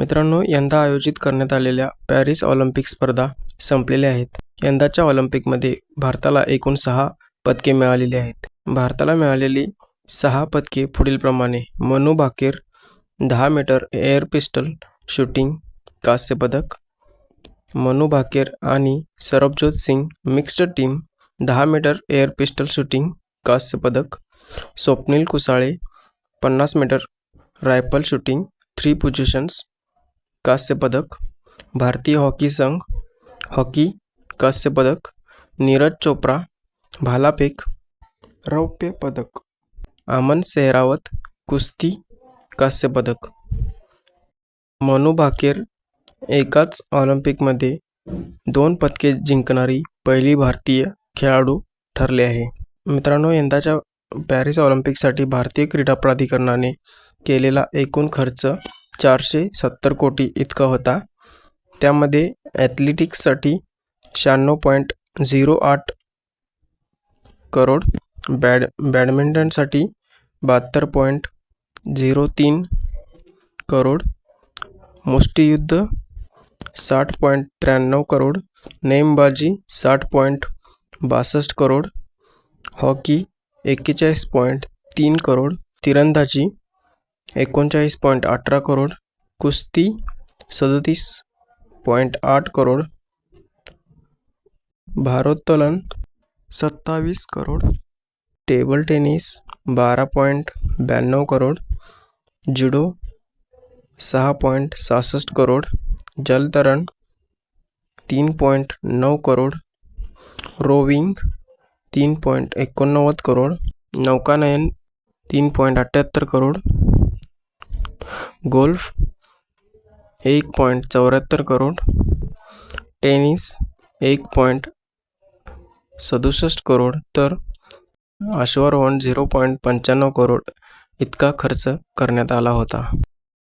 मित्रांनो यंदा आयोजित करण्यात आलेल्या पॅरिस ऑलिम्पिक स्पर्धा संपलेल्या आहेत. यंदाच्या ऑलिम्पिकमध्ये भारताला एकूण सहा पदके मिळालेली आहेत. भारताला मिळालेली सहा पदके पुढीलप्रमाणे मनू भाकेर दहा मीटर एअर पिस्टल शूटिंग कांस्य पदक मनू भाकेर आणि सरबजोत सिंग मिक्स्ड टीम दहा मीटर एअर पिस्टल शूटिंग कांस्य पदक स्वप्नील कुसाळे पन्नास metre rifle shooting three positions कांस्यपदक भारतीय हॉकी संघ हॉकी कांस्यपदक नीरज चोप्रा भालाफेक रौप्य पदक आमन सेहरावत कुस्ती कांस्यपदक मनू भाकेर एकाच ऑलिम्पिकमध्ये दोन पदके जिंकणारी पहिली भारतीय खेळाडू ठरले आहे. मित्रांनो यंदाच्या पॅरिस ऑलिम्पिकसाठी भारतीय क्रीडा प्राधिकरणाने केलेला एकूण खर्च चारशे सत्तर कोटी इतका होता. त्यामध्ये ॲथलेटिक्ससाठी शहाण्णव पॉईंट झिरो आठ करोड बॅड बॅडमिंटनसाठी बहात्तर पॉईंट झिरो तीन करोड मुष्टियुद्ध साठ पॉईंट त्र्याण्णव करोड नेमबाजी साठ पॉईंट बासष्ट करोड हॉकी एक्केचाळीस पॉईंट तीन करोड तिरंदाजी एकोणचाळीस पॉईंट अठरा करोड कुस्ती सदतीस पॉईंट आठ करोड भारोत्तोलन सत्तावीस करोड टेबल टेनिस बारा पॉईंट ब्याण्णव करोड जुडो सहा पॉईंट सहासष्ट करोड जलतरण तीन पॉईंट नऊ करोड रोविंग तीन पॉईंट एकोणनव्वद करोड नौकानयन तीन पॉईंट अठ्ठ्याहत्तर करोड गोल्फ एक पॉईंट चौऱ्याहत्तर करोड. टेनिस एक पॉईंट सदुसष्ट करोड. तर अश्वारोहण झिरो पॉईंट पंच्याण्णव करोड इतका खर्च करण्यात आला होता.